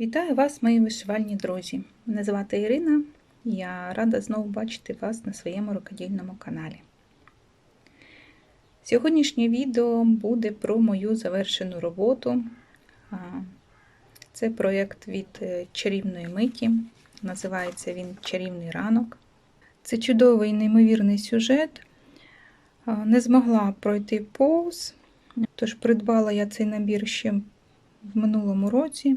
Вітаю вас, мої вишивальні друзі! Мене звати Ірина, я рада знову бачити вас на своєму рукодільному каналі. Сьогоднішнє відео буде про мою завершену роботу. Це проєкт від е, чарівної миті. Називається він Чарівний ранок. Це чудовий неймовірний сюжет. Не змогла пройти повз, тож придбала я цей набір ще в минулому році.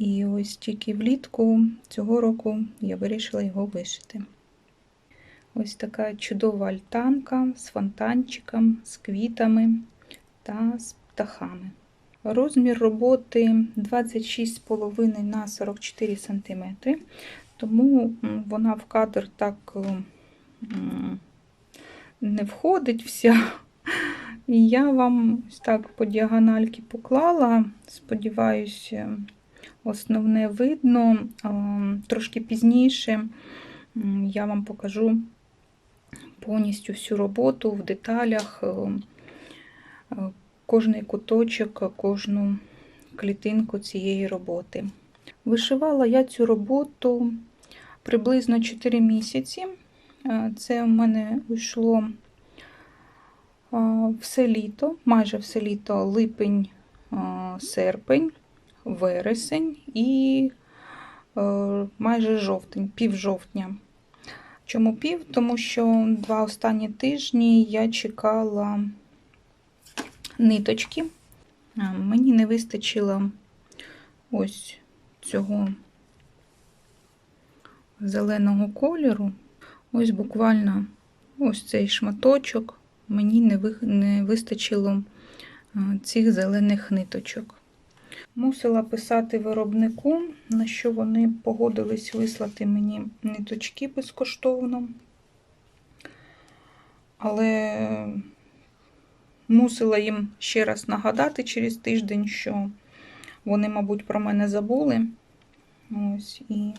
І ось тільки влітку цього року я вирішила його вишити. Ось така чудова альтанка з фонтанчиком, з квітами та з птахами. Розмір роботи 26,5 на 44 см, тому вона в кадр так не входить вся. І я вам ось так по діагональки поклала. Сподіваюся, основне видно. Трошки пізніше я вам покажу повністю всю роботу в деталях, кожний куточок, кожну клітинку цієї роботи. Вишивала я цю роботу приблизно 4 місяці. Це в мене вийшло все літо, майже все літо, липень, серпень вересень і е, майже жовтень, пів жовтня. Чому пів? Тому що два останні тижні я чекала ниточки. Мені не вистачило ось цього зеленого кольору. Ось буквально ось цей шматочок, мені не вистачило цих зелених ниточок. Мусила писати виробнику, на що вони погодились вислати мені ниточки безкоштовно. Але мусила їм ще раз нагадати через тиждень, що вони, мабуть, про мене забули. Ось, І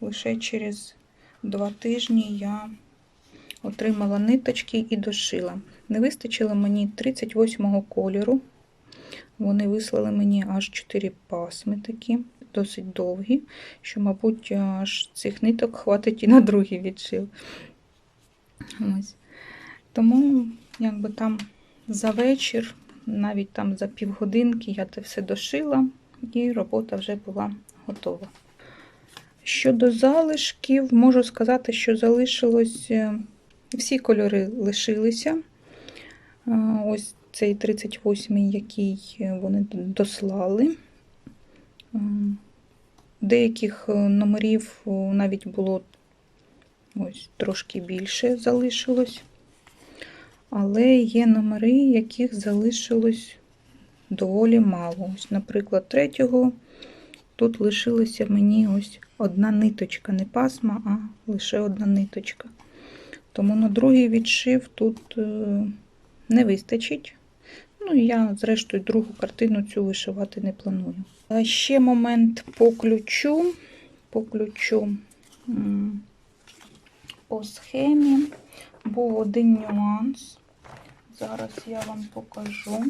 лише через два тижні я отримала ниточки і дошила. Не вистачило мені 38-го кольору. Вони вислали мені аж 4 пасми такі, досить довгі, що, мабуть, аж цих ниток хватить і на другий відшив. Ось. Тому, якби там за вечір, навіть там за півгодинки я це все дошила, і робота вже була готова. Щодо залишків, можу сказати, що залишилось, е, всі кольори лишилися. Ось цей 38-й, який е, вони дослали. Е, деяких е, номерів навіть було ось трошки більше залишилось. Але є номери, яких залишилось доволі мало. Ось, Наприклад, третього тут лишилася мені ось одна ниточка, не пасма, а лише одна ниточка. Тому на другий відшив тут не вистачить. Ну, я, зрештою, другу картину цю вишивати не планую. Ще момент по ключу, по ключу по схемі був один нюанс. Зараз я вам покажу.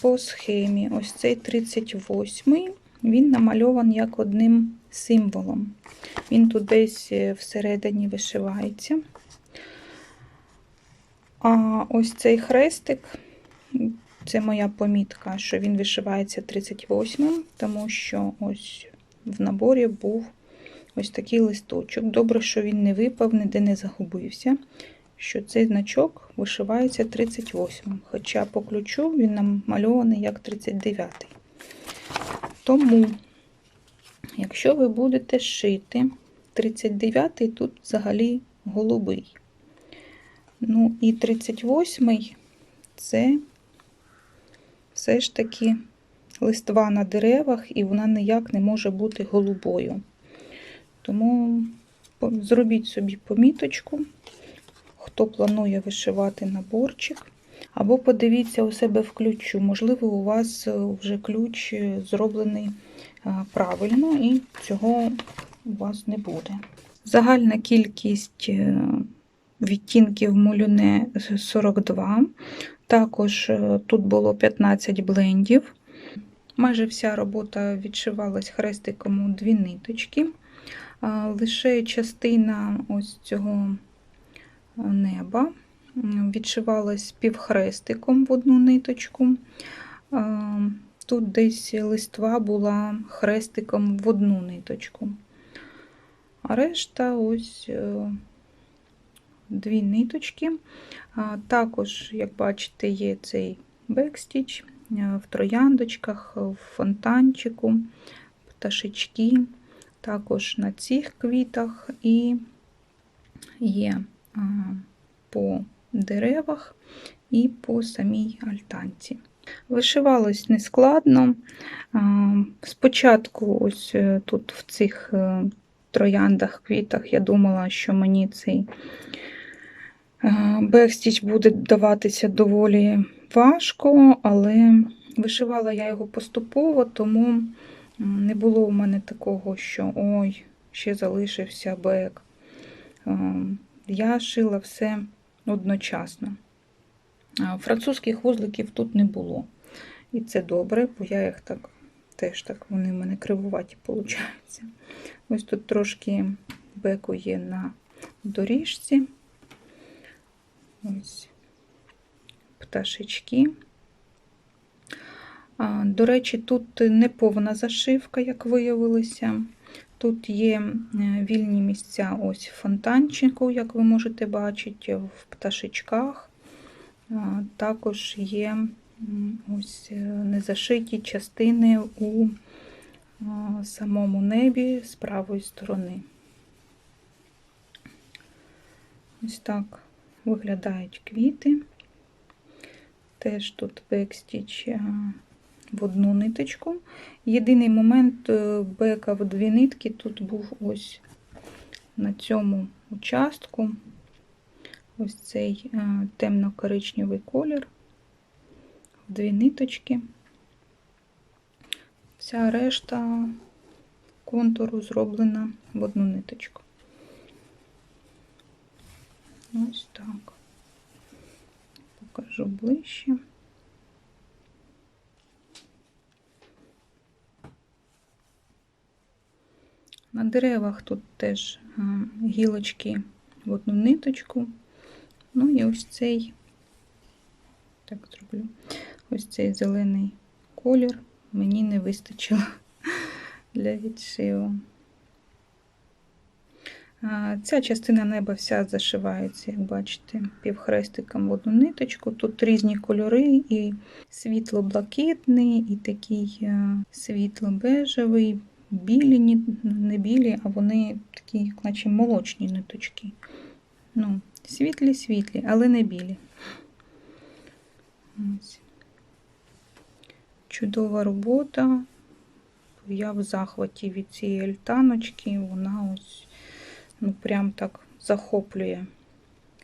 По схемі, ось цей 38-й, він намальований як одним символом. Він тут десь е, всередині вишивається. А ось цей хрестик, це моя помітка, що він вишивається 38-м, тому що ось в наборі був ось такий листочок. Добре, що він не випав, ніде не загубився. Що цей значок вишивається 38-м. Хоча по ключу він намальований як 39-й. Тому, якщо ви будете шити 39-й, тут взагалі голубий. Ну, і 38-й це все ж таки листва на деревах, і вона ніяк не може бути голубою. Тому зробіть собі поміточку, хто планує вишивати наборчик. Або подивіться у себе в ключу. Можливо, у вас вже ключ зроблений правильно, і цього у вас не буде. Загальна кількість е, відтінків мулюне 42. Також е, тут було 15 блендів. Майже вся робота відшивалась хрестиком у дві ниточки. Лише частина ось цього неба відшивалась півхрестиком в одну ниточку. Тут десь листва була хрестиком в одну ниточку. А решта ось е, дві ниточки. Також, як бачите, є цей бекстіч в трояндочках, в фонтанчику, пташечки, також на цих квітах і є по деревах і по самій альтанці. Вишивалось нескладно. Спочатку, ось е, тут в цих е, трояндах, квітах, я думала, що мені цей бекстіч буде даватися доволі важко, але вишивала я його поступово, тому не було у мене такого, що ой, ще залишився бек. Е, Я шила все одночасно. Французьких вузликів тут не було. І це добре, бо я їх так теж так, вони в мене кривуваті получаються. Ось тут трошки беку є на доріжці. Ось пташечки. До речі, тут не повна зашивка, як виявилося. Тут є е, вільні місця ось фонтанчику, як ви можете бачити, в пташечках. Також є ось е, незашиті частини у самому небі з правої сторони. Ось так виглядають квіти. Теж тут бекстіч е, в одну ниточку. Єдиний момент е, бека в дві нитки тут був ось на цьому участку. Ось цей е, темно-коричневий колір, в дві ниточки. Вся решта контуру зроблена в одну ниточку. Ось так. Покажу ближче. На деревах тут теж е, гілочки в одну ниточку. Ну і ось цей, так зроблю, ось цей зелений колір мені не вистачило для відшиву. Ця частина неба вся зашивається, як бачите, півхрестиком в одну ниточку. Тут різні кольори, і світло-блакитний, і такий е, світло-бежевий, білі, не білі, а вони такі, наче молочні ниточки. Ну, світлі, світлі, але не білі. Ось. Чудова робота. Я в захваті від цієї альтаночки. Вона ось ну, прям так захоплює.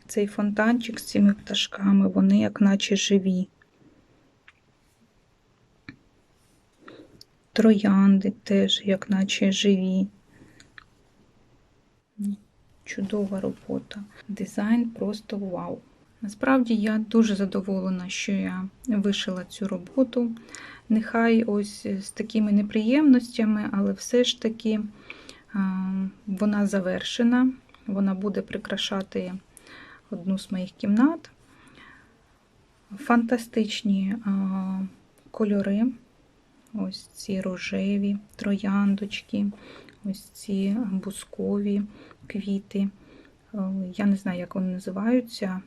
Цей фонтанчик з цими пташками, вони як наче живі. Троянди теж, як наче живі. Чудова робота. Дизайн просто вау. Насправді я дуже задоволена, що я вишила цю роботу. Нехай ось з такими неприємностями, але все ж таки вона завершена. Вона буде прикрашати одну з моїх кімнат. Фантастичні кольори. Ось ці рожеві трояндочки, ось ці бускові квіти. Е, Я не знаю, як вони називаються.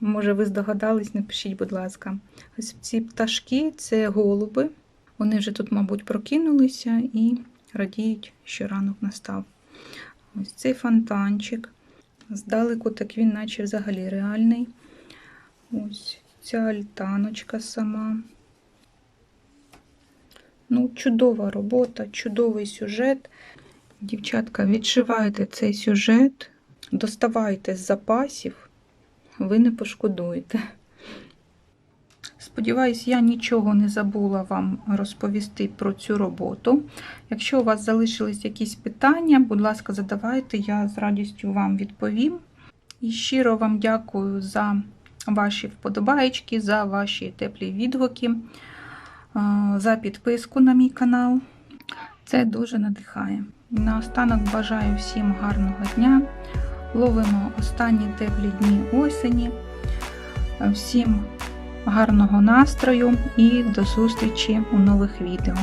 Може, ви здогадались, напишіть, будь ласка. Ось ці пташки це голуби. Вони вже тут, мабуть, прокинулися і радіють, що ранок настав. Ось цей фонтанчик. Здалеку так він, наче взагалі реальний. Ось ця альтаночка сама. Ну, чудова робота, чудовий сюжет. Дівчатка, відшивайте цей сюжет, доставайте з запасів, ви не пошкодуєте. Сподіваюсь, я нічого не забула вам розповісти про цю роботу. Якщо у вас залишились якісь питання, будь ласка, задавайте, я з радістю вам відповім. І щиро вам дякую за ваші вподобаєчки, за ваші теплі відгуки. за підписку на мій канал. Це дуже надихає. Наостанок бажаю всім гарного дня. Ловимо останні теплі дні осені. Всім гарного настрою і до зустрічі у нових відео.